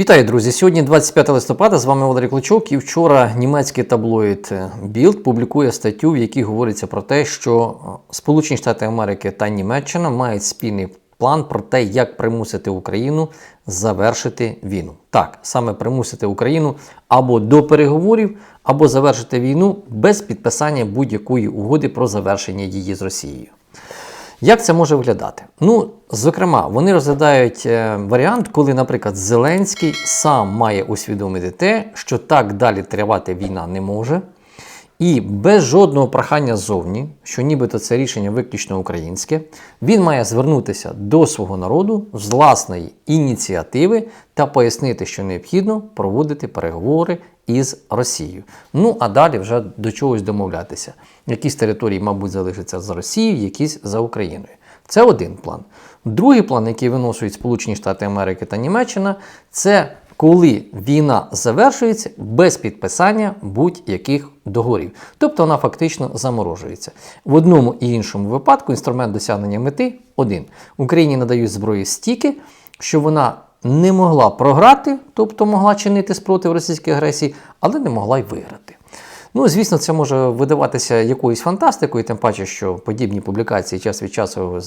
Вітаю, друзі! Сьогодні 25 листопада. З вами Валерій Клочок. І вчора німецький таблоїд Bild публікує статтю, в якій говориться про те, що е, Сполучені Штати Америки та Німеччина мають спільний план про те, як примусити Україну завершити війну. Так, саме примусити Україну або до переговорів, або завершити війну без підписання будь-якої угоди про завершення її з Росією. Як це може виглядати? Ну, зокрема, вони розглядають е, варіант, коли, наприклад, Зеленський сам має усвідомити те, що так далі тривати війна не може, і без жодного прохання ззовні, що нібито це рішення виключно українське, він має звернутися до свого народу з власної ініціативи та пояснити, що необхідно проводити переговори із Росією. Ну а далі вже до чогось домовлятися. Якісь території, мабуть, залишаться за Росією, якісь за Україною. Це один план. Другий план, який виносують Сполучені Штати Америки та Німеччина, це коли війна завершується без підписання будь-яких договорів. Тобто вона фактично заморожується. В одному і іншому випадку інструмент досягнення мети один. Україні надають зброї стільки, що вона не могла програти, тобто могла чинити спротив російській агресії, але не могла й виграти. Ну, звісно, це може видаватися якоюсь фантастикою, тим паче, що подібні публікації час від часу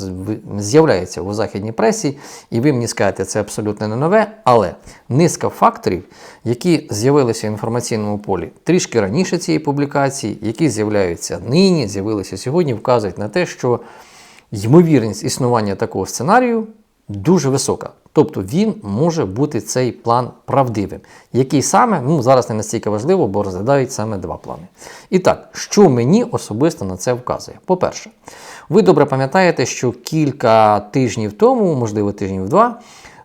з'являються у західній пресі, і ви мені скажете, це абсолютно не нове. Але низка факторів, які з'явилися в інформаційному полі трішки раніше цієї публікації, які з'являються нині, з'явилися сьогодні, вказують на те, що ймовірність існування такого сценарію дуже висока. Тобто він може бути цей план правдивим. Який саме, ну зараз не настільки важливо, бо розглядають саме два плани. І так, що мені особисто на це вказує? По-перше, ви добре пам'ятаєте, що кілька тижнів тому, можливо, тижнів два,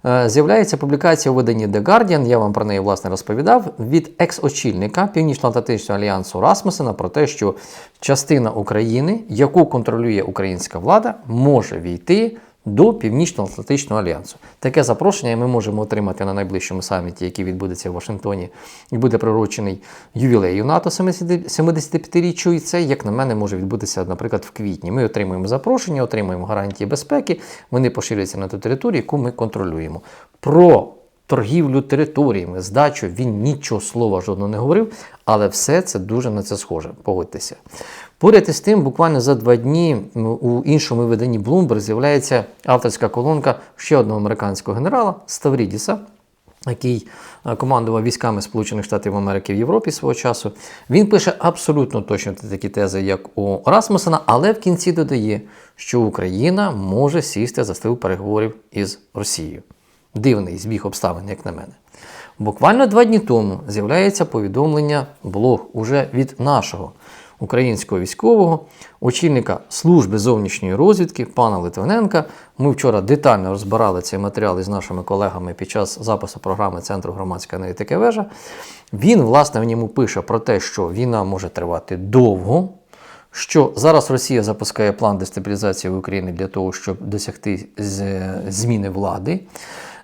е, з'являється публікація у виданні The Guardian, я вам про неї власне розповідав, від екс-очільника Північно-Атлантичного альянсу Расмусена про те, що частина України, яку контролює українська влада, може війти до Північно-Атлантичного альянсу. Таке запрошення ми можемо отримати на найближчому саміті, який відбудеться в Вашингтоні, і буде прирочений ювілею НАТО 75-річчю. І це, як на мене, може відбутися, наприклад, в квітні. Ми отримуємо запрошення, отримуємо гарантії безпеки. Вони поширюються на ту територію, яку ми контролюємо. Про торгівлю територіями, здачу він нічого слова жодного не говорив, але все це дуже на це схоже. Погодьтеся. Поряд із тим, буквально за два дні у іншому виданні Bloomberg з'являється авторська колонка ще одного американського генерала Ставрідіса, який е, командував військами Сполучених Штатів Америки в Європі свого часу. Він пише абсолютно точно такі тези, як у Расмусена, але в кінці додає, що Україна може сісти за стіл переговорів із Росією. Дивний збіг обставин, як на мене. Буквально два дні тому з'являється повідомлення блог уже від нашого українського військового, очільника служби зовнішньої розвідки пана Литвиненка. Ми вчора детально розбирали цей матеріал із нашими колегами під час запису програми Центру громадської аналітики вежа. Він, власне, в ньому пише про те, що війна може тривати довго, що зараз Росія запускає план дестабілізації в Україні для того, щоб досягти зміни влади,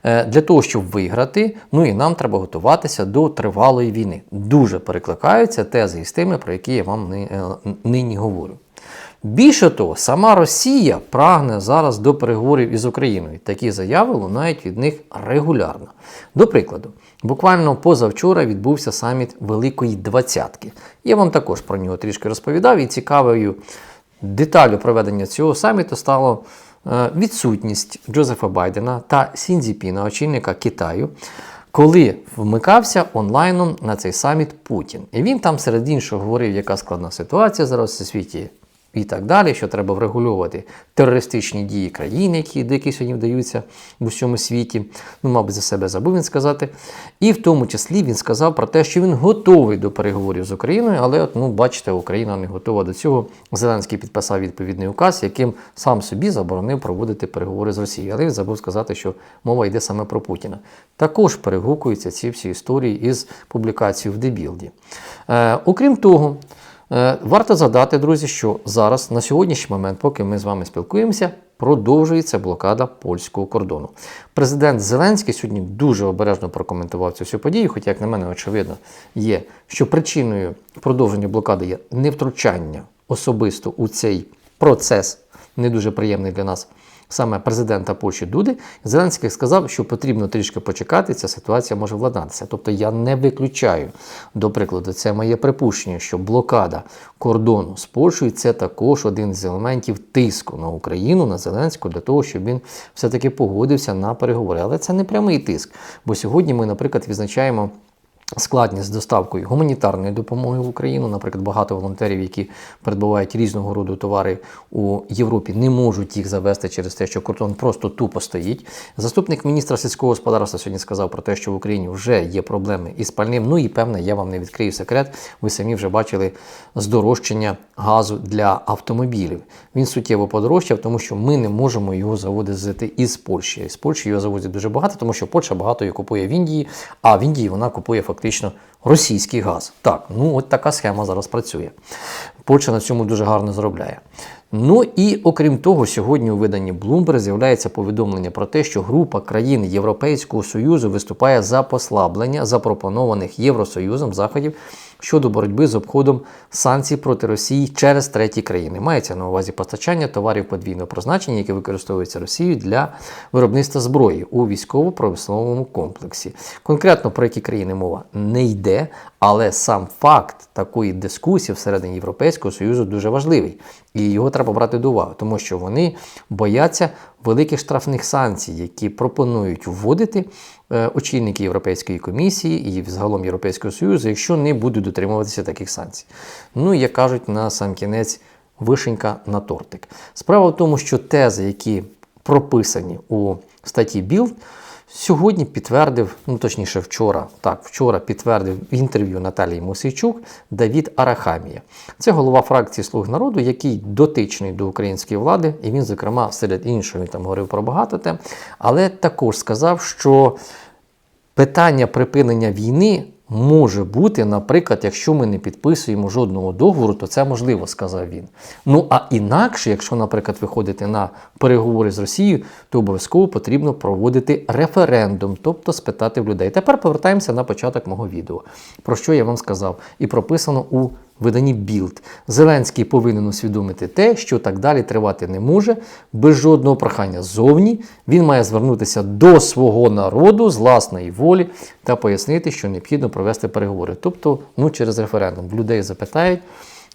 для того, щоб виграти. Ну і нам треба готуватися до тривалої війни. Дуже перекликаються тези із тими, про які я вам е, нині говорю. Більше того, сама Росія прагне зараз до переговорів із Україною. Такі заяви лунають від них регулярно. До прикладу, буквально позавчора відбувся саміт Великої Двадцятки. Я вам також про нього трішки розповідав, і цікавою деталю проведення цього саміту стало е, відсутність Джозефа Байдена та Сінзіпіна, очільника Китаю. Коли вмикався онлайном на цей саміт Путін. І він там серед іншого говорив, яка складна ситуація зараз у світі і так далі, що треба врегулювати терористичні дії країн, які, до яких сьогодні вдаються в усьому світі. Ну, мабуть, за себе забув він сказати. І в тому числі він сказав про те, що він готовий до переговорів з Україною, але, от, ну, бачите, Україна не готова до цього. Зеленський підписав відповідний указ, яким сам собі заборонив проводити переговори з Росією. Але він забув сказати, що мова йде саме про Путіна. Також перегукуються ці всі історії із публікацією в Дебілді. Е, окрім того, Варто згадати, друзі, що зараз, на сьогоднішній момент, поки ми з вами спілкуємося, продовжується блокада польського кордону. Президент Зеленський сьогодні дуже обережно прокоментував цю всю подію, хоча, як на мене, очевидно, є, що причиною продовження блокади є невтручання особисто у цей процес, не дуже приємний для нас саме президента Польщі Дуди, Зеленський сказав, що потрібно трішки почекати, ця ситуація може владнатися. Тобто я не виключаю, до прикладу, це моє припущення, що блокада кордону з Польщею це також один з елементів тиску на Україну, на Зеленського, для того, щоб він все-таки погодився на переговори. Але це не прямий тиск. Бо сьогодні ми, наприклад, відзначаємо. Складність з доставкою гуманітарної допомоги в Україну, наприклад, багато волонтерів, які передбувають різного роду товари у Європі, не можуть їх завести через те, що кордон просто тупо стоїть. Заступник міністра сільського господарства сьогодні сказав про те, що в Україні вже є проблеми із пальним. Ну і певне, я вам не відкрию секрет. Ви самі вже бачили здорожчання газу для автомобілів. Він суттєво подорожчав, тому що ми не можемо його заводити із Польщі. З Польщі його завозять дуже багато, тому що Польща багато його купує в Індії, а в Індії вона купує фактично російський газ. Так, ну от така схема зараз працює. Польща на цьому дуже гарно заробляє. Ну і окрім того, сьогодні у виданні Bloomberg з'являється повідомлення про те, що група країн Європейського Союзу виступає за послаблення запропонованих Євросоюзом заходів щодо боротьби з обходом санкцій проти Росії через треті країни. Мається на увазі постачання товарів подвійного призначення, які використовуються Росією для виробництва зброї у військово-промисловому комплексі. Конкретно про які країни мова не йде, але сам факт такої дискусії всередині Європейського Союзу дуже важливий. І його треба брати до уваги, тому що вони бояться великих штрафних санкцій, які пропонують вводити е, очільники Європейської комісії і загалом Європейського Союзу, якщо не будуть дотримуватися таких санкцій. Ну, як кажуть, на сам кінець вишенька на тортик. Справа в тому, що тези, які прописані у статті Білд, Сьогодні підтвердив, ну точніше, вчора, так, вчора підтвердив в інтерв'ю Наталії Мосійчук Давід Арахамія. Це голова фракції Слуг народу, який дотичний до української влади, і він, зокрема, серед іншого, він там говорив про багато тем, але також сказав, що питання припинення війни може бути, наприклад, якщо ми не підписуємо жодного договору, то це можливо, сказав він. Ну а інакше, якщо, наприклад, виходити на переговори з Росією, то обов'язково потрібно проводити референдум, тобто спитати в людей. Тепер повертаємося на початок мого відео, про що я вам сказав, і прописано у виданні Білд. Зеленський повинен усвідомити те, що так далі тривати не може, без жодного прохання ззовні. Він має звернутися до свого народу з власної волі та пояснити, що необхідно провести переговори. Тобто, ну через референдум людей запитають.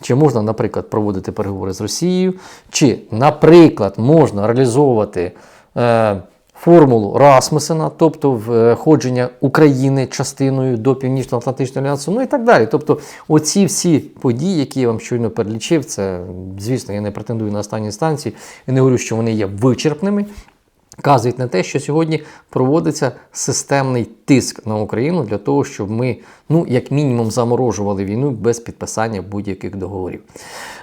Чи можна, наприклад, проводити переговори з Росією, чи, наприклад, можна реалізовувати е, формулу Расмусена, тобто входження України частиною до Північно-Атлантичного альянсу, ну і так далі. Тобто, оці всі події, які я вам щойно перелічив, це, звісно, я не претендую на останні станції і не говорю, що вони є вичерпними. Вказують на те, що сьогодні проводиться системний тиск на Україну для того, щоб ми, ну як мінімум, заморожували війну без підписання будь-яких договорів.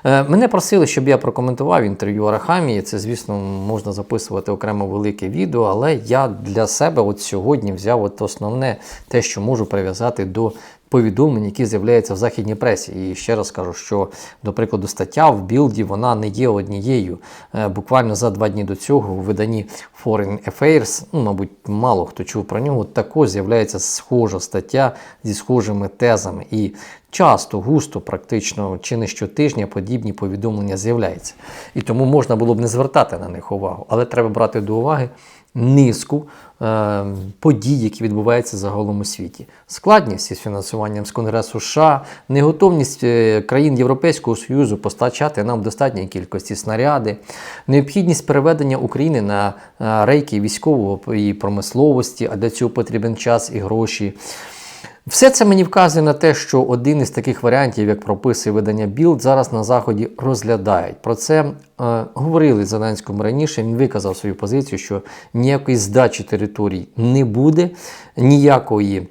Е, мене просили, щоб я прокоментував інтерв'ю Арахамії. Це, звісно, можна записувати окремо велике відео, але я для себе от сьогодні взяв от основне те, що можу прив'язати до повідомлень, які з'являються в західній пресі. І ще раз кажу, що, до прикладу, стаття в білді вона не є однією. Е, Буквально за два дні до цього у виданні Foreign Affairs, ну, мабуть, мало хто чув про нього, також з'являється схожа стаття зі схожими тезами. І часто, густо, практично чи не щотижня подібні повідомлення з'являються. І тому можна було б не звертати на них увагу, але треба брати до уваги низку е, подій, які відбуваються загалом у світі. Складність із фінансуванням з Конгресу США, неготовність е, країн Європейського Союзу постачати нам достатньої кількості снаряди, необхідність переведення України на рейки військового і промисловості, а для цього потрібен час і гроші. Все це мені вказує на те, що один із таких варіантів, як прописи видання Білд, зараз на Заході розглядають. Про це е, говорили Зеленському раніше. Він виказав свою позицію, що ніякої здачі територій не буде, ніякої.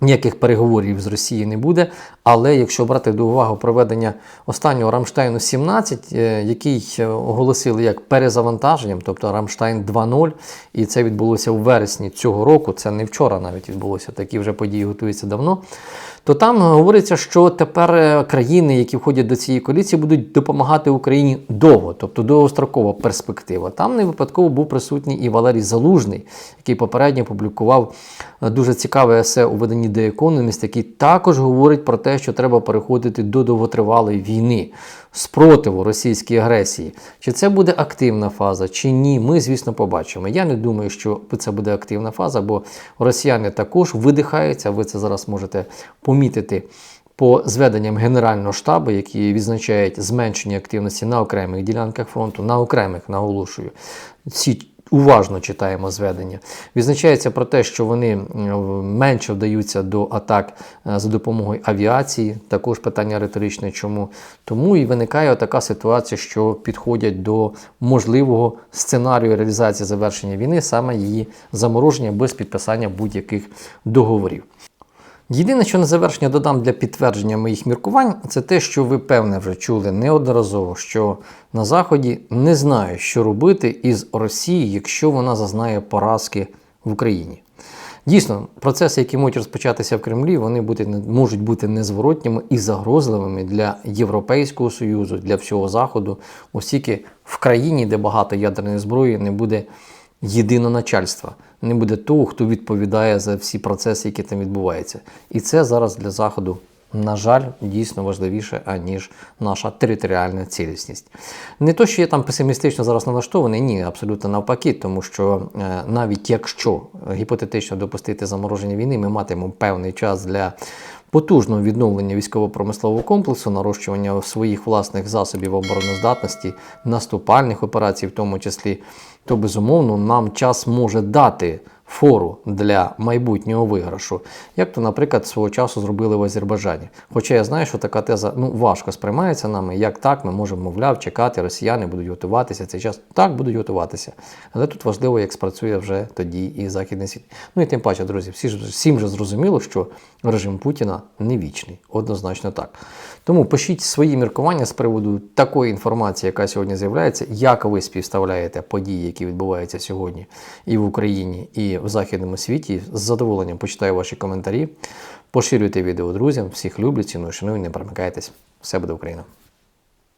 Ніяких переговорів з Росією не буде, але якщо брати до уваги проведення останнього Рамштайну 17, е, який е, оголосили як перезавантаженням, тобто Рамштайн 2.0, і це відбулося у вересні цього року, це не вчора навіть відбулося, такі вже події готуються давно. То там говориться, що тепер е, країни, які входять до цієї коаліції, будуть допомагати Україні довго, тобто довгострокова перспектива. Там не випадково був присутній і Валерій Залужний, який попередньо публікував дуже цікаве есе у виданні The Economist, який також говорить про те, що треба переходити до довготривалої війни, спротиву російській агресії. Чи це буде активна фаза, чи ні, ми, звісно, побачимо. Я не думаю, що це буде активна фаза, бо росіяни також видихаються. Ви це зараз можете помітити по зведенням Генерального штабу, які відзначають зменшення активності на окремих ділянках фронту, на окремих наголошую. Всі уважно читаємо зведення. Відзначається про те, що вони менше вдаються до атак е, за допомогою авіації. Також питання риторичне, чому тому і виникає така ситуація, що підходять до можливого сценарію реалізації завершення війни, саме її замороження без підписання будь-яких договорів. Єдине, що на завершення додам для підтвердження моїх міркувань, це те, що ви певне вже чули неодноразово, що на Заході не знають, що робити із Росією, якщо вона зазнає поразки в Україні. Дійсно, процеси, які можуть розпочатися в Кремлі, вони бути, можуть бути незворотніми і загрозливими для Європейського Союзу, для всього Заходу, оскільки в країні, де багато ядерної зброї, не буде єдиноначальства, не буде того, хто відповідає за всі процеси, які там відбуваються. І це зараз для Заходу, на жаль, дійсно важливіше, аніж наша територіальна цілісність. Не то, що я там песимістично зараз налаштований, ні, абсолютно навпаки, тому що е, навіть якщо гіпотетично допустити замороження війни, ми матимемо певний час для потужного відновлення військово-промислового комплексу, нарощування своїх власних засобів обороноздатності, наступальних операцій, в тому числі, то безумовно нам час може дати фору для майбутнього виграшу, як то, наприклад, свого часу зробили в Азербайджані. Хоча я знаю, що така теза ну, важко сприймається нами, як так ми можемо, мовляв, чекати, росіяни будуть готуватися цей час. Так, будуть готуватися. Але тут важливо, як спрацює вже тоді і Західний світ. Ну і тим паче, друзі, всі ж всім же зрозуміло, що режим Путіна не вічний, однозначно так. Тому пишіть свої міркування з приводу такої інформації, яка сьогодні з'являється, як ви співставляєте події, які відбуваються сьогодні і в Україні, і в Західному світі. З задоволенням почитаю ваші коментарі. Поширюйте відео друзям, всіх люблю, ціную, шаную, не перемикайтесь. Все буде Україна!